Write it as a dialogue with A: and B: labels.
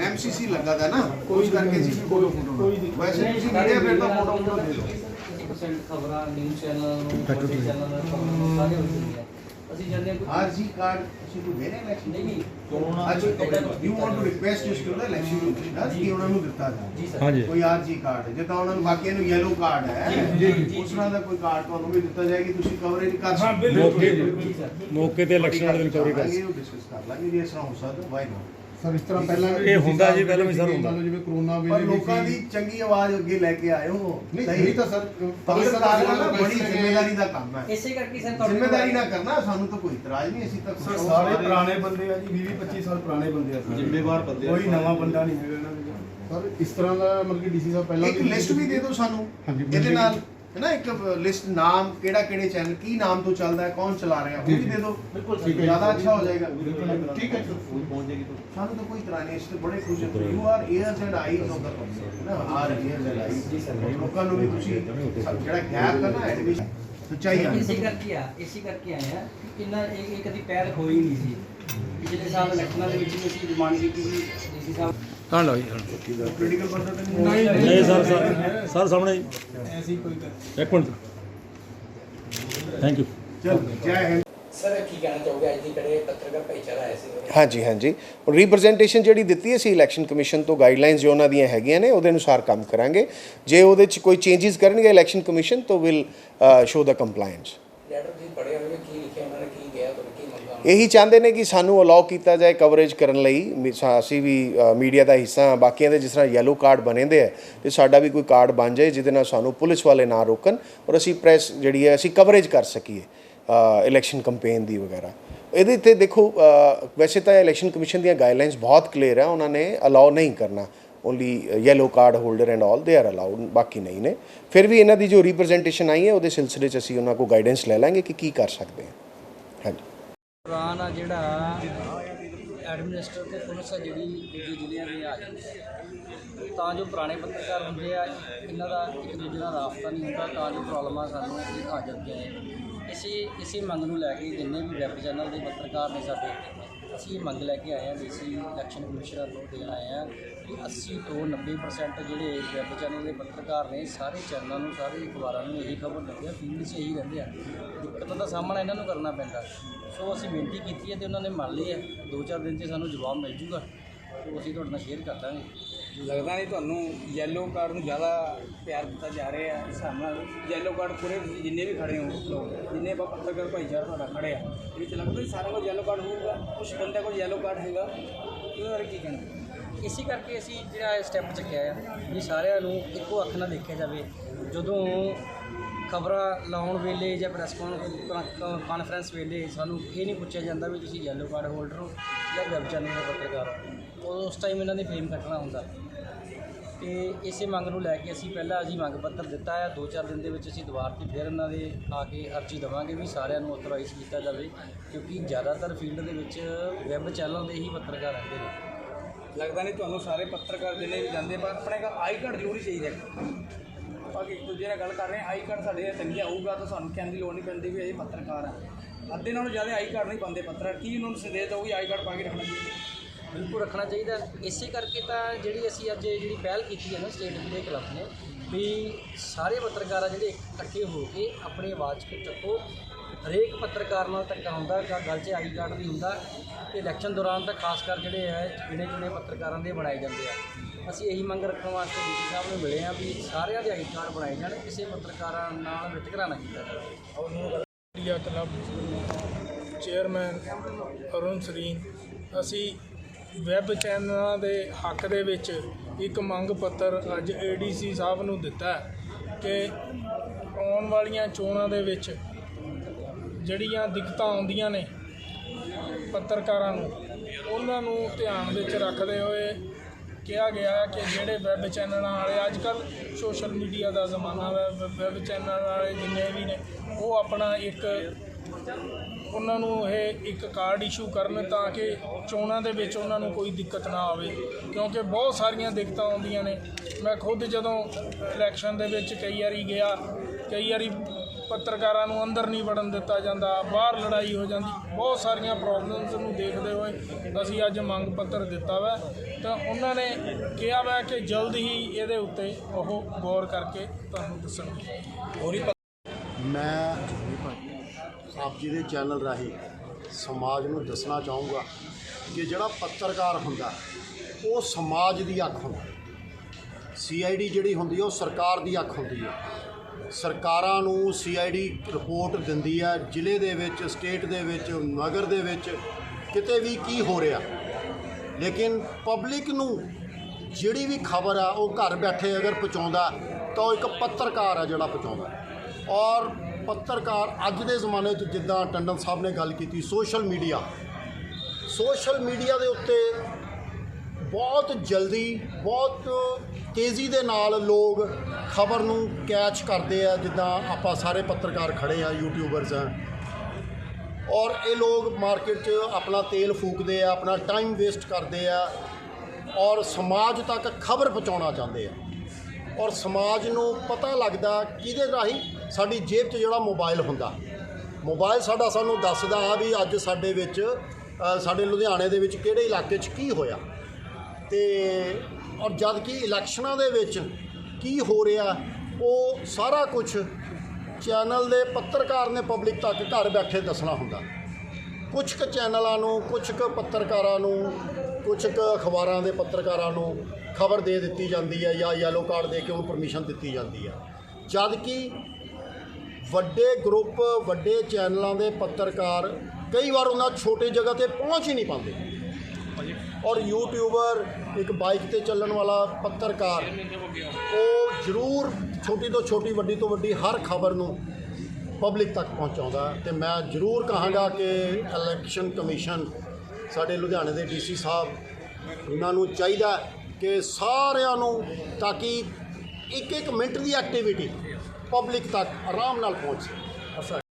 A: MCC ਲੱਗਾ ਦਾ ਨਾ ਕੋਈ ਕਰਕੇ ਜੀ ਫੋਟੋ ਫੋਟੋ ਵੈਸੇ ਤੁਸੀਂ ਮੀਡੀਆ ਫਿਰ ਤਾਂ ਫੋਟੋ ਫੋਟੋ ਦੇ ਲਓ
B: 80% ਖਬਰਾਂ ਨਿਊਜ਼ ਚੈਨਲ ਨੂੰ ਪੋਲੀਟਿਕ ਚੈਨਲ ਨੂੰ ਖਬਰਾਂ ਸਾਰੇ ਹੋ ਜਾਂਦੀਆਂ ਅਸੀਂ ਜਾਂਦੇ ਹਾਂ ਕੋਈ-
A: ਆਰਜੀ ਕਾਰਡ ਤੁਸੀਂ ਕੋਈ ਦੇ ਰਹੇ ਇਲੈਕਸ਼ਨ
B: ਨਹੀਂ। ਨਹੀਂ
A: ਅੱਛਾ you want to request you to election ਨੂੰ ਨਾ ਕਿ ਉਹਨਾਂ ਨੂੰ ਦਿੱਤਾ ਜਾਵੇ।
B: ਜੀ ਸਰ।
C: ਹਾਂਜੀ।
A: ਕੋਈ ਆਰਜੀ ਕਾਰਡ ਹੈ। ਜਿੱਦਾਂ ਉਹਨਾਂ ਨੂੰ ਬਾਕੀਆਂ ਨੂੰ ਯੈਲੋ ਕਾਰਡ ਹੈ
B: ਜੀ, ਜੀ, ਜੀ।
A: ਉਸ ਤਰ੍ਹਾਂ ਦਾ ਕੋਈ ਕਾਰਡ ਤੁਹਾਨੂੰ ਵੀ ਦਿੱਤਾ ਜਾਏਗੀ ਤੁਸੀਂ ਕਵਰੇਜ ਕਰ
D: ਹਾਂ
A: ਸਕਦੇ
D: ਬਿਲਕੁਲ
C: ਬਿਲਕੁਲ।
B: ਜੀ ਸਰ।
C: ਮੌਕੇ ਤੇ ਇਲੈਕਸ਼ਨ ਵਾਲੇ ਦਿਨ ਕਵਰੀ ਕਰ
A: ਲਾਂਗੇ ਉਹ ਡਿਸਕਸ ਕਰ ਲਾਂਗੇ ਜੇ ਇਸ ਤਰ੍ਹਾਂ ਹੋ ਸਕਦਾ ਵਾਈ ਨਾ
E: ਸਰ ਇਸ ਤਰ੍ਹਾਂ ਪਹਿਲਾਂ ਵੀ
C: ਇਹ ਹੁੰਦਾ ਜੀ, ਪਹਿਲਾਂ ਵੀ ਸਰ ਹੁੰਦਾ।
E: ਜਿਵੇਂ ਕਰੋਨਾ
A: ਪਰ
E: ਵੇਲੇ ਵੀ
A: ਲੋਕਾਂ
E: ਸੀ।
A: ਦੀ ਚੰਗੀ ਆਵਾਜ਼ ਅੱਗੇ ਲੈ ਕੇ ਆਏ ਹੋ
E: ਨਹੀਂ ਨਹੀਂ ਤਾਂ ਸਰ
A: ਪੱਤਰਕਾਰ ਦਾ ਨਾ ਬੜੀ ਜ਼ਿੰਮੇਵਾਰੀ ਦਾ ਕੰਮ ਹੈ
B: ਇਸੇ ਕਰਕੇ ਸਰ ਤੁਹਾਡੇ
A: ਜ਼ਿੰਮੇਵਾਰੀ ਨਾ ਕਰਨਾ ਸਾਨੂੰ ਤਾਂ ਕੋਈ ਇਤਰਾਜ਼ ਨਹੀਂ ਅਸੀਂ ਤਾਂ
F: ਸਰ ਸਾਰੇ ਪੁਰਾਣੇ ਬੰਦੇ ਆ ਜੀ 20 25 ਸਾਲ ਪੁਰਾਣੇ ਬੰਦੇ ਆ ਸਾਰੇ।
G: ਜ਼ਿੰਮੇਵਾਰ ਬੰਦੇ ਆ।
F: ਕੋਈ ਨਵਾਂ ਬੰਦਾ ਨਹੀਂ ਹੈਗਾ ਇਹਨਾਂ ਵਿੱਚ
E: ਸਰ ਇਸ ਤਰ੍ਹਾਂ ਦਾ ਮਤਲਬ ਕਿ ਡੀਸੀ ਸਾਹਿਬ ਪਹਿਲਾਂ
A: ਇੱਕ ਲਿਸਟ ਵੀ ਦੇ ਦਿਓ ਸਾਨੂੰ
E: ਹਾਂਜੀ,
A: ਇਹਦੇ। ਨਾਲ ਹੈ ਨਾ ਇੱਕ ਲਿਸਟ ਨਾਮ ਕਿਹੜਾ ਕਿਹੜੇ ਚੈਨਲ ਕੀ ਨਾਮ ਤੋਂ ਚੱਲਦਾ ਹੈ ਕੌਣ ਚਲਾ ਰਿਹਾ ਉਹ ਵੀ ਦੇ ਦਿਓ।
B: ਬਿਲਕੁਲ
E: ਠੀਕ ਹੈ।
A: ਜ਼ਿਆਦਾ ਅੱਛਾ ਹੋ ਜਾਏਗਾ।
E: ਠੀਕ ਹੈ
G: ਫੋਨ ਪਹੁੰਚ ਜਾਏਗੀ ਤਾਂ।
A: ਸਾਨੂੰ ਤਾਂ ਕੋਈ ਇਤਰਾਜ਼ ਨਹੀਂ ਇਸ ਤੇ ਬੜੇ ਖੁਸ਼ ਹਾਂ। You are ears and eyes of the ਨਾ? ਆਰ ਈਅਰਸ ਐਂਡ ਆਈਜ਼ ਲੋਕਾਂ ਨੂੰ ਵੀ ਤੁਸੀਂ ਜਿਹੜਾ ਗੈਪ ਹੈ ਨਾ ਐਡਮਿਸ਼ਨ ਸੱਚਾਈ ਆ
B: ਇਸੇ ਕਰਕੇ ਆ ਇਸੇ ਕਰਕੇ ਆਏ ਆ ਕਿ ਇਹਨਾਂ ਇਹ ਇਹ ਕਦੀ ਪੈਰ ਹੋਈ ਨਹੀਂ ਸੀ। ਪਿਛਲੇ ਸਾਲ ਇਲੈਕਸ਼ਨਾਂ ਦੇ ਵਿੱਚ ਵੀ ਅਸੀਂ ਡਿਮਾਂਡ ਕੀਤੀ ਸੀ। ਡੀਸੀ ਸਾਹਿਬ
C: ਹਾਂ ਲਓ ਜੀ।
A: ਪੋਲੀਟੀਕਲ ਬੰਦਾ ਤਾਂ ਨਹੀਂ
C: ਨਹੀਂ ਸਰ ਸਰ ਸਰ ਸਾਹਮਣੇ
D: ਐਸੀ ਕੋਈ ਗੱਲ
C: ਇੱਕ ਮਿੰਟ। ਥੈਂਕ ਯੂ
A: ਚਲ ਜੈ ਹਿੰਦ।
B: ਸਰ ਕੀ ਕਹਿਣਾ ਚਾਹੋਗੇ? ਅੱਜ ਦੀ ਕੜੇ ਪੱਤਰਕਾਰ ਭਾਈਚਾਰਾ ਆਇਆ ਸੀ
A: ਹਾਂਜੀ ਹਾਂਜੀ। ਰਿਪਰੈਜ਼ੈਂਟੇਸ਼ਨ ਜਿਹੜੀ ਦਿੱਤੀ ਹੈ ਸੀ ਇਲੈਕਸ਼ਨ ਕਮਿਸ਼ਨ ਤੋਂ ਗਾਈਡਲਾਈਨਸ ਜੋ ਉਹਨਾਂ ਦੀਆਂ ਹੈਗੀਆਂ ਨੇ ਉਹਦੇ ਅਨੁਸਾਰ ਕੰਮ ਕਰਾਂਗੇ। ਜੇ ਉਹਦੇ 'ਚ ਕੋਈ ਚੇਂਜਸ ਕਰਨਗੇ ਇਲੈਕਸ਼ਨ ਕਮਿਸ਼ਨ ਤੋਂ will show the compliance
B: letter ਜੀ ਪੜ੍ਹੇ ਹੋਣਗੇ ਕੀ
A: ਇਹੀ ਚਾਹੁੰਦੇ ਨੇ ਕਿ ਸਾਨੂੰ ਅਲਾਉ ਕੀਤਾ ਜਾਏ ਕਵਰੇਜ ਕਰਨ ਲਈ। ਮੀ- ਸਾ- ਅਸੀਂ ਵੀ ਮੀਡੀਆ ਦਾ ਹਿੱਸਾ ਹਾਂ। ਬਾਕੀਆਂ ਦੇ ਜਿਸ ਤਰ੍ਹਾਂ ਯੈਲੋ ਕਾਰਡ ਬਣੇਦੇ ਆ, ਤੇ ਸਾਡਾ ਵੀ ਕੋਈ ਕਾਰਡ ਬਣ ਜਾਏ, ਜਿਹਦੇ ਨਾਲ ਸਾਨੂੰ ਪੁਲਿਸ ਵਾਲੇ ਨਾ ਰੋਕਣ ਔਰ ਅਸੀਂ ਪ੍ਰੈਸ ਜਿਹੜੀ ਹੈ, ਅਸੀਂ ਕਵਰੇਜ ਕਰ ਸਕੀਏ ਇਲੈਕਸ਼ਨ ਕੈਂਪੇਨ ਦੀ ਵਗੈਰਾ। ਇਹਦੇ ਤੇ ਦੇਖੋ ਵੈਸੇ ਤਾਂ ਇਲੈਕਸ਼ਨ ਕਮਿਸ਼ਨ ਦੀਆਂ ਗਾਈਡਲਾਈਨਸ ਬਹੁਤ ਕਲੀਅਰ ਹੈ ਉਹਨਾਂ ਨੇ ਅਲਾਉ ਨਹੀਂ ਕਰਨਾ। Only yellow card holder and all they are allowed ਬਾਕੀ ਨਹੀਂ ਨੇ। ਫਿਰ ਵੀ ਇਹਨਾਂ ਦੀ ਜੋ ਰਿਪਰੈਜ਼ੈਂਟੇਸ਼ਨ ਆਈ ਹੈ, ਉਹਦੇ ਸਿਲਸਿਲੇ 'ਚ ਅਸੀਂ ਉਹਨਾਂ ਕੋਲ ਗਾਈਡੈਂਸ ਲੈ ਲਾਂਗੇ ਕਿ ਕੀ ਕਰ ਸਕਦੇ ਹਾਂ ਹਾਂਜੀ।
B: ਪੁਰਾਣ ਆ ਜਿਹੜਾ ਐਡਮਿਨਿਸਟਰ ਤੇ ਪੁਲਿਸ ਆ ਜਿਹੜੀ ਦੂਜੇ ਜ਼ਿਲ੍ਹਿਆਂ ਦੇ ਆ ਜਾਂਦੀ ਹੈ। ਤਾਂ ਜੋ ਪੁਰਾਣੇ ਪੱਤਰਕਾਰ ਹੁੰਦੇ ਆ, ਇਹਨਾਂ ਦਾ ਇੱਕ ਦੂਜੇ ਨਾਲ ਰਾਬਤਾ ਨਹੀਂ ਹੁੰਦਾ, ਤਾਂ ਜੋ ਪ੍ਰੋਬਲਮਾਂ ਸਾਨੂੰ ਇਹ ਆ ਜਾਂਦੀਆਂ ਨੇ। ਇਸੇ ਇਸੇ ਮੰਗ ਨੂੰ ਲੈ ਕੇ ਜਿੰਨੇ ਵੀ ਵੈਬ ਚੈਨਲ ਦੇ ਪੱਤਰਕਾਰ ਨੇ ਸਾਡੇ ਅਸੀਂ ਇਹ ਮੰਗ ਲੈ ਕੇ ਆਏ ਹਾਂ ਡੀਸੀ ਇਲੈਕਸ਼ਨ ਕਮਿਸ਼ਨਰ ਨੂੰ ਦੇਣ ਆਏ ਹਾਂ ਕਿ 80 ਤੋਂ 90% ਜਿਹੜੇ ਵੈਬ ਚੈਨਲ ਦੇ ਪੱਤਰਕਾਰ ਨੇ ਸਾਰੇ ਚੈਨਲਾਂ ਨੂੰ, ਸਾਰੇ ਅਖਬਾਰਾਂ ਨੂੰ ਇਹੀ ਖਬਰ ਦਿੰਦੇ ਆ, ਫੀਲਡ 'ਚ ਇਹੀ ਰਹਿੰਦੇ ਆ। ਦਿੱਕਤਾਂ ਦਾ ਸਾਹਮਣਾ ਇਹਨਾਂ ਨੂੰ ਕਰਨਾ ਪੈਂਦਾ। ਸੋ ਅਸੀਂ ਬੇਨਤੀ ਕੀਤੀ ਹੈ ਤੇ ਉਹਨਾਂ ਨੇ ਮੰਨ ਲਈ ਹੈ, ਦੋ ਚਾਰ ਦਿਨ 'ਚ ਸਾਨੂੰ ਜਵਾਬ ਮਿਲ ਜੂਗਾ। ਸੋ ਅਸੀਂ ਤੁਹਾਡੇ ਨਾਲ ਸ਼ੇਅਰ ਕਰ ਦਾਂਗੇ।
H: ਲੱਗਦਾ ਨਹੀਂ ਤੁਹਾਨੂੰ ਯੈਲੋ ਕਾਰਡ ਨੂੰ ਜ਼ਿਆਦਾ ਪਿਆਰ ਦਿੱਤਾ ਜਾ ਰਿਹਾ ਹੈ ਇਸ ਹਿਸਾਬ ਨਾਲ। ਯੈਲੋ ਕਾਰਡ ਪੂਰੇ ਤੁਸੀਂ ਜਿੰਨੇ ਵੀ ਖੜੇ ਹੋ, ਲੋਕ, ਜਿੰਨੇ ਆਪਾਂ ਪੱਤਰਕਾਰ ਭਾਈਚਾਰਾ ਤੁਹਾਡਾ ਖੜੇ ਆ ਇਹ ਵਿੱਚ ਲੱਗਦਾ ਵੀ ਸਾਰਿਆਂ ਕੋਲ ਯੈਲੋ ਕਾਰਡ ਹੋਊਗਾ ਕੁਝ ਬੰਦਿਆਂ ਕੋਲ ਯੈਲੋ ਕਾਰਡ ਹੈਗਾ। ਉਹਦੇ ਬਾਰੇ ਕੀ ਕਹਿਣਾ?
B: ਇਸੇ ਕਰਕੇ ਅਸੀਂ ਜਿਹੜਾ ਸਟੈਪ ਚੱਕਿਆ ਆ, ਵੀ ਸਾਰਿਆਂ ਨੂੰ ਇੱਕੋ ਅੱਖ ਨਾਲ ਦੇਖਿਆ ਜਾਵੇ, ਜਦੋਂ ਖਬਰਾਂ ਲਾਉਣ ਵੇਲੇ ਜਾਂ ਪ੍ਰੈਸ ਕਾਨਫਰੰਸ ਵੇਲੇ ਸਾਨੂੰ ਇਹ ਨਹੀਂ ਪੁੱਛਿਆ ਜਾਂਦਾ ਵੀ ਤੁਸੀਂ ਯੈਲੋ ਕਾਰਡ ਹੋਲਡਰ ਹੋ ਜਾਂ ਵੈਬ ਚੈਨਲ ਦੇ ਪੱਤਰਕਾਰ ਹੋ। ਉਸ ਟਾਈਮ ਇਹਨਾਂ ਨੇ ਫੇਮ ਕੱਟਣਾ ਹੁੰਦਾ। ਤੇ ਇਸੇ ਮੰਗ ਨੂੰ ਲੈ ਕੇ ਅਸੀਂ ਪਹਿਲਾਂ ਅਸੀਂ ਮੰਗ ਪੱਤਰ ਦਿੱਤਾ ਹੈ ਦੋ ਚਾਰ ਦਿਨ ਦੇ ਵਿੱਚ ਅਸੀਂ ਦੁਬਾਰ ਤੇ ਫਿਰ ਇਹਨਾਂ ਦੇ ਆ ਕੇ ਅਰਜ਼ੀ ਦੇਵਾਂਗੇ ਵੀ ਸਾਰਿਆਂ ਨੂੰ ਅਥੋਰਾਈਜ਼ ਕੀਤਾ ਜਾਵੇ, ਕਿਉਂਕਿ ਜ਼ਿਆਦਾਤਰ ਫੀਲਡ ਦੇ ਵਿੱਚ ਵੈਬ ਚੈਨਲ ਦੇ ਹੀ ਪੱਤਰਕਾਰ ਰਹਿੰਦੇ ਨੇ।
H: ਲੱਗਦਾ ਨਹੀਂ ਤੁਹਾਨੂੰ ਸਾਰੇ ਪੱਤਰਕਾਰ ਜਿੰਨੇ ਵੀ ਜਾਂਦੇ, ਪਰ ਆਪਣੇ ਕੋਲ ਆਈ ਕਾਰਡ ਜ਼ਰੂਰੀ ਚਾਹੀਦਾ ਹੈ ਆਪਾਂ ਇੱਕ ਦੂਜੇ ਨਾਲ ਗੱਲ ਕਰ ਰਹੇ ਹਾਂ। ਆਈ ਕਾਰਡ ਸਾਡੇ ਤੰਗੀਆਂ ਆਊਗਾ ਤਾਂ ਸਾਨੂੰ ਕਹਿਣ ਦੀ ਲੋੜ ਨਹੀਂ ਪੈਂਦੀ ਵੀ ਇਹ ਪੱਤਰਕਾਰ ਆ। ਅੱਧੇ ਨਾਲੋਂ ਜ਼ਿਆਦਾ ਆਈ ਕਾਰਡ ਨਹੀਂ ਪਾਉਂਦੇ ਪੱਤਰਕਾਰ। ਕੀ ਉਹਨਾਂ ਨੂੰ ਸੰਦੇਸ਼ ਦਊਗੀ ਆਈ ਕਾਰਡ ਪਾ ਕੇ ਰੱਖਣਾ ਚਾਹੀਦਾ
B: ਬਿਲਕੁਲ ਰੱਖਣਾ ਚਾਹੀਦਾ। ਇਸੇ ਕਰਕੇ ਤਾਂ ਜਿਹੜੀ ਅਸੀਂ ਅੱਜ ਜਿਹੜੀ ਪਹਿਲ ਕੀਤੀ ਹੈ ਨਾ ਸਟੇਟ ਦੇ ਕਲੱਬ ਨੇ, ਵੀ ਸਾਰੇ ਪੱਤਰਕਾਰ ਆ ਜਿਹੜੇ ਇਕੱਠੇ ਹੋ ਕੇ ਆਪਣੀ ਆਵਾਜ਼ ਚ ਚੱਕੋ। ਹਰੇਕ ਪੱਤਰਕਾਰ ਨਾਲ ਧੱਕਾ ਹੁੰਦਾ ਗੱਲ 'ਚ ਆਈ ਕਾਰਡ ਵੀ ਹੁੰਦਾ, ਤੇ ਇਲੈਕਸ਼ਨ ਦੌਰਾਨ ਤਾਂ ਖਾਸ ਕਰ ਜਿਹੜੇ ਹੈ ਜਿਹੜੇ ਜਿਹੜੇ ਪੱਤਰਕਾਰਾਂ ਦੇ ਬਣਾਏ ਜਾਂਦੇ ਆ। ਅਸੀਂ ਇਹੀ ਮੰਗ ਰੱਖਣ ਵਾਸਤੇ ਡੀਸੀ ਸਾਹਿਬ ਨੂੰ ਮਿਲੇ ਆ ਵੀ ਸਾਰਿਆਂ ਦੇ ਆਈ ਕਾਰਡ ਬਣਾਏ ਜਾਣ, ਕਿਸੇ ਪੱਤਰਕਾਰਾਂ ਨਾਲ ਵਿਤਕਰਾ ਨਾ ਕੀਤਾ ਜਾਵੇ।
D: India club chairman Arun Sareen, ਅਸੀਂ ਵੈਬ ਚੈਨਲਾਂ ਦੇ ਹੱਕ ਦੇ ਵਿੱਚ ਇੱਕ ਮੰਗ ਪੱਤਰ ਅੱਜ ਏਡੀਸੀ ਸਾਹਿਬ ਨੂੰ ਦਿੱਤਾ ਕਿ ਆਉਣ ਵਾਲੀਆਂ ਚੋਣਾਂ ਦੇ ਵਿੱਚ ਜਿਹੜੀਆਂ ਦਿੱਕਤਾਂ ਆਉਂਦੀਆਂ ਨੇ ਪੱਤਰਕਾਰਾਂ ਨੂੰ, ਉਹਨਾਂ ਨੂੰ ਧਿਆਨ ਵਿੱਚ ਰੱਖਦੇ ਹੋਏ ਕਿਹਾ ਗਿਆ ਹੈ ਕਿ ਜਿਹੜੇ ਵੈਬ ਚੈਨਲਾਂ ਵਾਲੇ ਅੱਜ ਕੱਲ ਸੋਸ਼ਲ ਮੀਡੀਆ ਦਾ ਜ਼ਮਾਨਾ ਹੈ ਵੈਬ ਚੈਨਲ ਵਾਲੇ ਜਿੰਨੇ ਵੀ ਨੇ, ਉਹ ਆਪਣਾ ਇੱਕ, ਉਹਨਾਂ ਨੂੰ ਇਹ ਇੱਕ ਕਾਰਡ ਇਸ਼ੂ ਕਰਨ ਤਾਂ ਕਿ ਚੋਣਾਂ ਦੇ ਵਿੱਚ ਉਹਨਾਂ ਨੂੰ ਕੋਈ ਦਿੱਕਤ ਨਾ ਆਵੇ। ਕਿਉਂਕਿ ਬਹੁਤ ਸਾਰੀਆਂ ਦਿੱਕਤਾਂ ਆਉਂਦੀਆਂ ਨੇ। ਮੈਂ ਖੁਦ ਜਦੋਂ ਇਲੈਕਸ਼ਨ ਦੇ ਵਿੱਚ ਕਈ ਵਾਰੀ ਗਿਆ, ਕਈ ਵਾਰੀ ਪੱਤਰਕਾਰਾਂ ਨੂੰ ਅੰਦਰ ਨਹੀਂ ਵੜਨ ਦਿੱਤਾ ਜਾਂਦਾ ਬਾਹਰ ਲੜਾਈ ਹੋ ਜਾਂਦੀ ਬਹੁਤ ਸਾਰੀਆਂ ਪ੍ਰੋਬਲਮਸ ਨੂੰ ਦੇਖਦੇ ਹੋਏ ਅਸੀਂ ਅੱਜ ਮੰਗ ਪੱਤਰ ਦਿੱਤਾ ਵਾ। ਤਾਂ ਉਹਨਾਂ ਨੇ ਕਿਹਾ ਵਾ ਕਿ ਜਲਦ ਹੀ ਇਹਦੇ ਉੱਤੇ ਉਹ ਗੌਰ ਕਰਕੇ ਤੁਹਾਨੂੰ ਦੱਸਣਗੇ।
G: ਮੈਂ ਆਪ ਜੀ ਦੇ ਚੈਨਲ ਰਾਹੀਂ ਸਮਾਜ ਨੂੰ ਦੱਸਣਾ ਚਾਹੂੰਗਾ ਕਿ ਜਿਹੜਾ ਪੱਤਰਕਾਰ ਹੁੰਦਾ ਉਹ ਸਮਾਜ ਦੀ ਅੱਖ ਹੁੰਦਾ। ਸੀਆਈਡੀ ਜਿਹੜੀ ਹੁੰਦੀ ਹੈ ਉਹ ਸਰਕਾਰ ਦੀ ਅੱਖ ਹੁੰਦੀ ਹੈ ਸਰਕਾਰਾਂ ਨੂੰ ਸੀਆਈਡੀ ਰਿਪੋਰਟ ਦਿੰਦੀ ਹੈ ਜ਼ਿਲ੍ਹੇ ਦੇ ਵਿੱਚ, ਸਟੇਟ ਦੇ ਵਿੱਚ, ਨਗਰ ਦੇ ਵਿੱਚ, ਕਿਤੇ ਵੀ ਕੀ ਹੋ ਰਿਹਾ। ਲੇਕਿਨ ਪਬਲਿਕ ਨੂੰ ਜਿਹੜੀ ਵੀ ਖਬਰ ਆ, ਉਹ ਘਰ ਬੈਠੇ ਅਗਰ ਪਹੁੰਚਾਉਂਦਾ, ਤਾਂ ਉਹ ਇੱਕ ਪੱਤਰਕਾਰ ਆ ਜਿਹੜਾ ਪਹੁੰਚਾਉਂਦਾ। ਔਰ ਪੱਤਰਕਾਰ ਅੱਜ ਦੇ ਜ਼ਮਾਨੇ 'ਚ ਜਿੱਦਾਂ ਟੰਡਨ ਸਾਹਿਬ ਨੇ ਗੱਲ ਕੀਤੀ, ਸੋਸ਼ਲ ਮੀਡੀਆ। ਸੋਸ਼ਲ ਮੀਡੀਆ ਦੇ ਉੱਤੇ ਬਹੁਤ ਜਲਦੀ, ਬਹੁਤ ਤੇਜ਼ੀ ਦੇ ਨਾਲ ਲੋਕ ਖਬਰ ਨੂੰ ਕੈਚ ਕਰਦੇ ਆ, ਜਿੱਦਾਂ ਆਪਾਂ ਸਾਰੇ ਪੱਤਰਕਾਰ ਖੜੇ ਆ ਯੂਟਿਊਬਰਸ ਆ। ਔਰ ਇਹ ਲੋਕ ਮਾਰਕੀਟ 'ਚ ਆਪਣਾ ਤੇਲ ਫੂਕਦੇ ਆ, ਆਪਣਾ ਟਾਈਮ ਵੇਸਟ ਕਰਦੇ ਆ ਔਰ ਸਮਾਜ ਤੱਕ ਖਬਰ ਪਹੁੰਚਾਉਣਾ ਚਾਹੁੰਦੇ ਆ। ਔਰ ਸਮਾਜ ਨੂੰ ਪਤਾ ਲੱਗਦਾ ਕਿਹਦੇ ਰਾਹੀਂ? ਸਾਡੀ ਜੇਬ 'ਚ ਜਿਹੜਾ ਮੋਬਾਈਲ ਹੁੰਦਾ। ਮੋਬਾਈਲ ਸਾਡਾ ਸਾਨੂੰ ਦੱਸਦਾ ਆ ਵੀ ਅੱਜ ਸਾਡੇ ਵਿੱਚ ਸਾਡੇ ਲੁਧਿਆਣੇ ਦੇ ਵਿੱਚ ਕਿਹੜੇ ਇਲਾਕੇ 'ਚ ਕੀ ਹੋਇਆ। ਤੇ ਔਰ ਜਦ ਕਿ ਇਲੈਕਸ਼ਨਾਂ ਦੇ ਵਿੱਚ ਕੀ ਹੋ ਰਿਹਾ, ਉਹ ਸਾਰਾ ਕੁਝ ਚੈਨਲ ਦੇ ਪੱਤਰਕਾਰ ਨੇ ਪਬਲਿਕ ਤੱਕ ਘਰ ਬੈਠੇ ਦੱਸਣਾ ਹੁੰਦਾ। ਕੁਝ ਕੁ ਚੈਨਲਾਂ ਨੂੰ ਕੁਝ ਕੁ ਪੱਤਰਕਾਰਾਂ ਨੂੰ ਕੁਝ ਕੁ ਅਖਬਾਰਾਂ ਦੇ ਪੱਤਰਕਾਰਾਂ ਨੂੰ ਖਬਰ ਦੇ ਦਿੱਤੀ ਜਾਂਦੀ ਹੈ ਜਾਂ ਯੈਲੋ ਕਾਰਡ ਦੇ ਕੇ ਉਹਨੂੰ ਪਰਮਿਸ਼ਨ ਦਿੱਤੀ ਜਾਂਦੀ ਹੈ। ਜਦ ਕਿ ਵੱਡੇ ਗਰੁੱਪ ਵੱਡੇ ਚੈਨਲਾਂ ਦੇ ਪੱਤਰਕਾਰ ਕਈ ਵਾਰ ਉਹਨਾਂ ਛੋਟੇ ਜਗ੍ਹਾ ਤੇ ਪਹੁੰਚ ਹੀ ਨਹੀਂ ਪਾਉਂਦੇ। ਔਰ ਯੂਟਿਊਬਰ ਇੱਕ ਬਾਈਕ ਤੇ ਚੱਲਣ ਵਾਲਾ ਪੱਤਰਕਾਰ, ਉਹ ਜ਼ਰੂਰ ਛੋਟੀ ਤੋਂ ਛੋਟੀ, ਵੱਡੀ ਤੋਂ ਵੱਡੀ ਹਰ ਖਬਰ ਨੂੰ ਪਬਲਿਕ ਤੱਕ ਪਹੁੰਚਾਉਂਦਾ ਤੇ ਮੈਂ ਜ਼ਰੂਰ ਕਹਾਂਗਾ ਕਿ ਇਲੈਕਸ਼ਨ ਕਮਿਸ਼ਨ ਸਾਡੇ ਲੁਧਿਆਣੇ ਦੇ ਡੀਸੀ ਸਾਹਿਬ, ਉਹਨਾਂ ਨੂੰ ਚਾਹੀਦਾ ਕਿ ਸਾਰਿਆਂ ਨੂੰ ਤਾਂ ਕਿ ਇੱਕ ਇੱਕ ਮਿੰਟ ਦੀ ਐਕਟੀਵਿਟੀ ਪਬਲਿਕ ਤੱਕ ਆਰਾਮ ਨਾਲ ਪਹੁੰਚ ਸਕੇ।